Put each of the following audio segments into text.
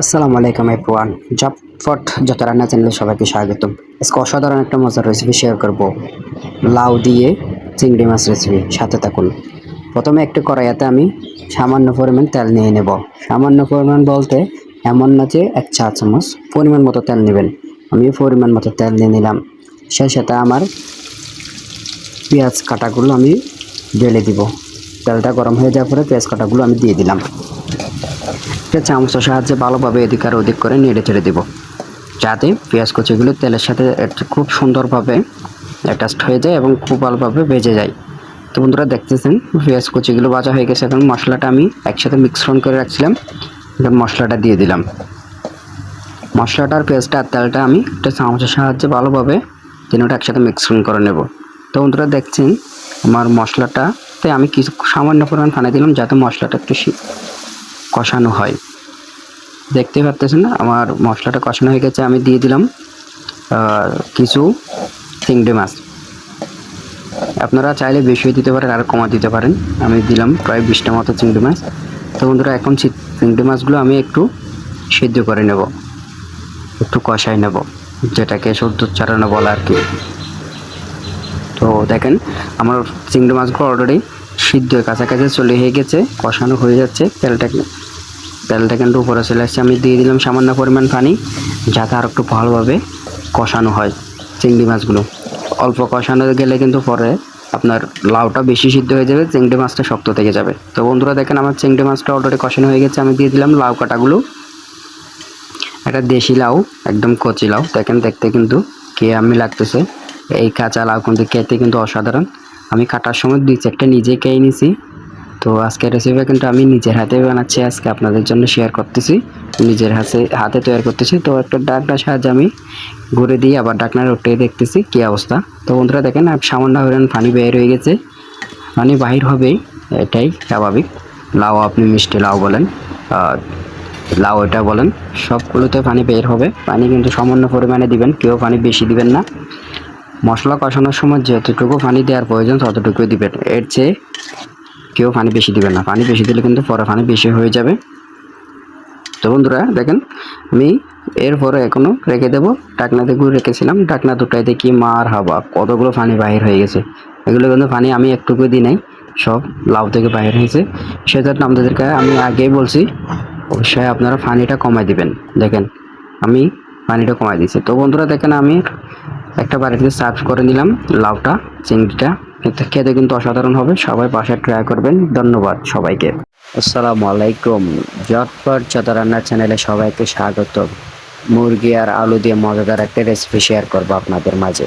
আসসালামু আলাইকুম এভরিওয়ান জবফট যত রান্না চ্যানেলে সবাইকে স্বাগতম। আজকে অসাধারণ একটা মজার রেসিপি শেয়ার করব। লাউ দিয়ে চিংড়ি মাছ রেসিপি সাথে থাকুন। প্রথমে একটি কড়াইয়াতে আমি সামান্য পরিমাণ তেল নিয়ে নেব। সামান্য পরিমাণ বলতে এমন না যে এক চা চামচ, পরিমাণ মতো তেল নেবেন। আমি পরিমাণ মতো তেল নিয়ে নিলাম। সেই সাথে আমার পেঁয়াজ কাটাগুলো আমি ঢেলে দিব। তেলটা গরম হয়ে যাওয়ার পরে পেঁয়াজ কাটাগুলো আমি দিয়ে দিলাম। একটা চামচের সাহায্যে ভালোভাবে এদিক আর ওদিক করে নেড়ে চেড়ে দেবো। যাতে পেঁয়াজ কুচিগুলো তেলের সাথে খুব সুন্দরভাবে অ্যাটাচড হয়ে যায় এবং খুব ভালোভাবে ভেজে যায়। তো বন্ধুরা দেখতেছেন পেঁয়াজ কুচিগুলো ভাজা হয়ে গেছে এখন মশলাটা আমি একসাথে মিক্সরন করে রাখছিলাম। এখন মশলাটা দিয়ে দিলাম। মশলাটার পেঁয়াজটা আর তেলটা আমি একটা চামচের সাহায্যে ভালোভাবে তিনটা একসাথে মিক্সরন করে নেব। তো বন্ধুরা দেখছেন, আমার মশলাটাতে আমি কিছু সামান্য পরিমাণ পানি দিলাম যাতে মশলাটা একটু কষানো হয়। দেখতে পারতেছেন না? আমার মশলাটা কষানো হয়ে গেছে, আমি দিয়ে দিলাম কিছু চিংড়ি মাছ। আপনারা চাইলে বেশি দিতে পারেন, আর কমা দিতে পারেন। আমি দিলাম প্রায় বিশটা মতো চিংড়ি মাছ। তো বন্ধুরা, এখন চিংড়ি মাছগুলো আমি একটু সিদ্ধ করে নেব। একটু কষাই নেব, যেটাকে সদ্য চারানো বলা আর কি। তো দেখেন, আমার চিংড়ি মাছগুলো অলরেডি সিদ্ধ কাছাকাছি চলে হয়ে গেছে, কষানো হয়ে যাচ্ছে, তেলটা তেলটা কিন্তু উপরে চলে আসছে। আমি দিয়ে দিলাম সামান্য পরিমাণ পানি, যাতে আর একটু ভালোভাবে কষানো হয় চিংড়ি মাছগুলো। অল্প কষানো গেলে কিন্তু পরে আপনার লাউটা বেশি সিদ্ধ হয়ে যাবে, চিংড়ি মাছটা শক্ত থেকে যাবে। তো বন্ধুরা, দেখেন আমার চিংড়ি মাছটা অলরেডি কষানো হয়ে গেছে। আমি দিয়ে দিলাম লাউ কাটাগুলো। একটা দেশি লাউ, একদম কচি লাউ। দেখেন, দেখতে কিন্তু কে আমি লাগতেছে। এই কাঁচা লাউ কিন্তু খেতে কিন্তু অসাধারণ। আমি কাটার সময় দুই চারটা নিজে খেয়ে নিছি। তো আজকের রেসিপি কিন্তু আমি নিজের হাতে বানাচ্ছি। আজকে আপনাদের জন্য শেয়ার করতেছি। নিজের হাতে হাতে তৈরি করতেছি। তো একটা ডাকনার সাহায্যে আমি ঘুরে দিয়ে আবার ডাকনার উঠে দেখতেছি কী অবস্থা। তো বন্ধুরা দেখেন সামান্য পরিমাণ পানি বের হয়ে গেছে। পানি বাহির হবেই, এটাই স্বাভাবিক। লাউ আপনি মিষ্টি লাউ বলেন লাউ এটা বলেন, সবগুলোতে পানি বের হবে। পানি কিন্তু সামান্য পরিমাণে দিবেন, কেউ পানি বেশি দিবেন না। মশলা কষানোর সময় যতটুকু পানি দেওয়ার প্রয়োজন ততটুকুই দিবেন। এর চেয়ে কেউ পানি বেশি দিবেন না। পানি বেশি দিলে কিন্তু পরে পানি বেশি হয়ে যাবে। তো বন্ধুরা, দেখেন, আমি এরপরে এখনও রেখে দেবো। ডাকনাতে গুড় রেখেছিলাম। ডাকনা দুটাই দেখি মার হাবা, কতগুলো পানি বাহির হয়ে গেছে। এগুলো কিন্তু পানি আমি একটুকু দিই নাই, সব লাউ থেকে বাহির হয়েছে। সেজন্য আপনাদেরকে আমি আগেই বলছি, অবশ্যই আপনারা পানিটা কমাই দিবেন। দেখেন, আমি পানিটা কমাই দিয়েছি। তো বন্ধুরা, দেখেন, আমি একটা বাড়িতে সার্ভ করে নিলাম লাউটা, চিংড়িটা। খেতে কিন্তু অসাধারণ হবে। সবাই বাসায় ট্রাই করবেন। ধন্যবাদ সবাইকে। আসসালামু আলাইকুম জটপট যত রান্নার চ্যানেলে সবাইকে স্বাগত মুরগি আর আলু দিয়ে মজাদার একটা রেসিপি শেয়ার করব আপনাদের মাঝে।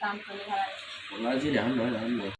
কাম করে ওরা যে এখন নয়